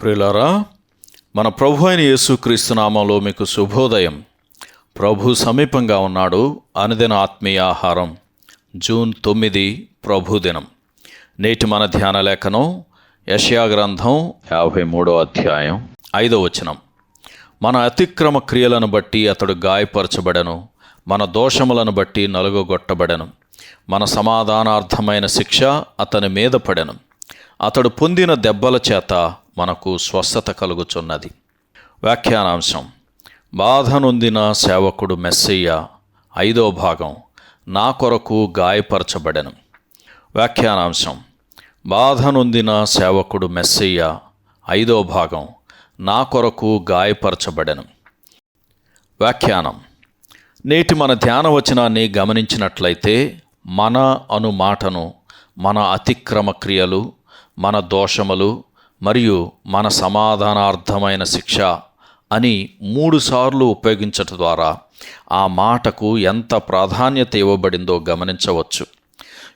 ప్రియులారా మన ప్రభు అయిన యేసుక్రీస్తు నామంలో మీకు శుభోదయం. ప్రభు సమీపంగా ఉన్నాడు అనుదిన ఆత్మీయ ఆహారం జూన్ తొమ్మిది ప్రభు దినం. నేటి మన ధ్యాన లేఖనం యషయా గ్రంథం యాభై మూడో అధ్యాయం ఐదో వచనం. మన అతిక్రమ క్రియలను బట్టి అతడు గాయపరచబడను మన దోషములను బట్టి నలుగొట్టబడను మన సమాధానార్థమైన శిక్ష అతని మీద పడెను. అతడు పొందిన దెబ్బల చేత మనకు స్వస్థత కలుగుచున్నది. వ్యాఖ్యానాంశం. బాధ నొందిన సేవకుడు మెస్సయ్య ఐదో భాగం నా కొరకు గాయపరచబడెను. వ్యాఖ్యానాంశం. బాధ నొందిన సేవకుడు మెస్సయ్య ఐదో భాగం నా కొరకు గాయపరచబడెను. వ్యాఖ్యానం. నేటి మన ధ్యాన వచనాన్ని గమనించినట్లయితే మన అను మాటను మన అతిక్రమ క్రియలు మన దోషములు మరియు మన సమాధానార్థమైన శిక్ష అని మూడుసార్లు ఉపయోగించటం ద్వారా ఆ మాటకు ఎంత ప్రాధాన్యత ఇవ్వబడిందో గమనించవచ్చు.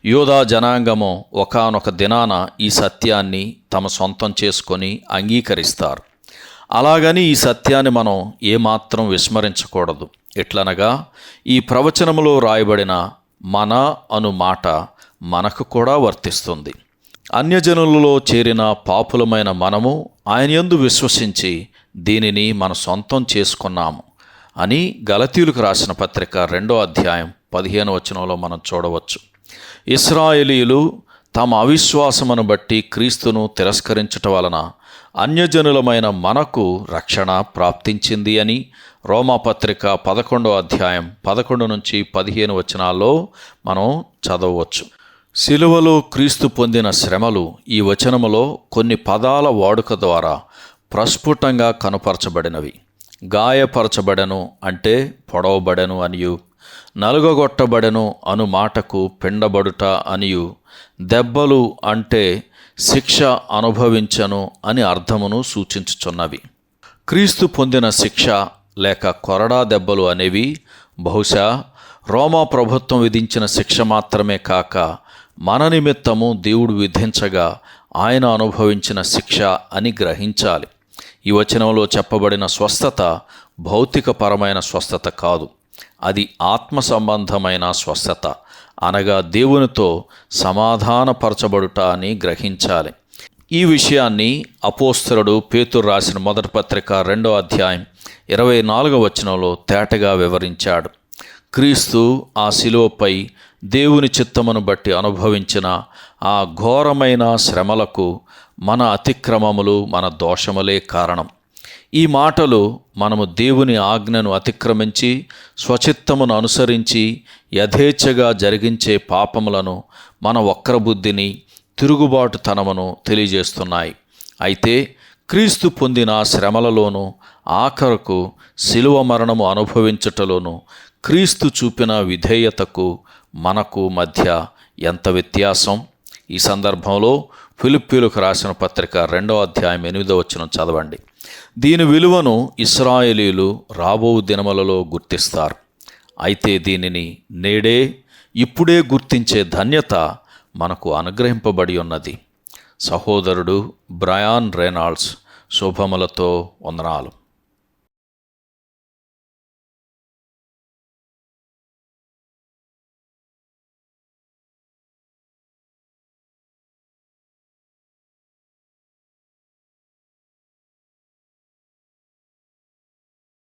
యోధా జనాంగము ఒకానొక దినాన ఈ సత్యాన్ని తమ సొంతం చేసుకొని అంగీకరిస్తారు. అలాగని ఈ సత్యాన్ని మనం ఏమాత్రం విస్మరించకూడదు. ఎట్లనగా ఈ ప్రవచనములో రాయబడిన మన అను మాట మనకు కూడా వర్తిస్తుంది. అన్యజనులలో చేరిన పాపులమైన మనము ఆయన యందు విశ్వసించి దీనిని మన సొంతం చేసుకున్నాము అని గలతీయులకు రాసిన పత్రిక రెండో అధ్యాయం పదిహేను వచనంలో మనం చూడవచ్చు. ఇస్రాయేలీలు తమ అవిశ్వాసమును బట్టి క్రీస్తును తిరస్కరించటం వలన అన్యజనులమైన మనకు రక్షణ ప్రాప్తించింది అని రోమాపత్రిక పదకొండో అధ్యాయం పదకొండు నుంచి పదిహేను వచనాల్లో మనం చదవవచ్చు. శిలువలో క్రీస్తు పొందిన శ్రమలు ఈ వచనములో కొన్ని పదాల వాడుక ద్వారా ప్రస్ఫుటంగా కనుపరచబడినవి. గాయపరచబడను అంటే పొడవబడను అనియు నలుగగొట్టబడెను అను మాటకు పిండబడుట అనియు దెబ్బలు అంటే శిక్ష అనుభవించను అని అర్థమును సూచించుచున్నవి. క్రీస్తు పొందిన శిక్ష లేక కొరడా దెబ్బలు అనేవి బహుశా రోమా ప్రభుత్వం విధించిన శిక్ష మాత్రమే కాక మన నిమిత్తము దేవుడు విధించగా ఆయన అనుభవించిన శిక్ష అని గ్రహించాలి. ఈ వచనంలో చెప్పబడిన స్వస్థత భౌతికపరమైన స్వస్థత కాదు. అది ఆత్మ సంబంధమైన స్వస్థత. అనగా దేవునితో సమాధానపరచబడుట అని గ్రహించాలి. ఈ విషయాన్ని అపోస్తరుడు పేతురు రాసిన మొదటి పత్రిక రెండో అధ్యాయం ఇరవై నాలుగవ వచనంలో తేటగా వివరించాడు. క్రీస్తు ఆ శిలువపై దేవుని చిత్తమును బట్టి అనుభవించిన ఆ ఘోరమైన శ్రమలకు మన అతిక్రమములు మన దోషములే కారణం. ఈ మాటలు మనము దేవుని ఆజ్ఞను అతిక్రమించి స్వచిత్తమును అనుసరించి యథేచ్ఛగా జరిగించే పాపములను మన వక్రబుద్ధిని తిరుగుబాటుతనమును తెలియజేస్తున్నాయి. అయితే క్రీస్తు పొందిన శ్రమలలోనూ ఆఖరకు శిలువ మరణము అనుభవించుటలోనూ క్రీస్తు చూపిన విధేయతకు మనకు మధ్య ఎంత వ్యత్యాసం? ఈ సందర్భంలో ఫిలిప్పీలకు రాసిన పత్రిక రెండవ అధ్యాయం ఎనిమిదో వచ్చిన చదవండి. దీని విలువను ఇస్రాయేలీలు రాబో దినములలో గుర్తిస్తారు. అయితే దీనిని నేడే ఇప్పుడే గుర్తించే ధన్యత మనకు అనుగ్రహింపబడి ఉన్నది. సహోదరుడు బ్రయాన్ రెనాల్డ్స్ శుభములతో వందనాలు.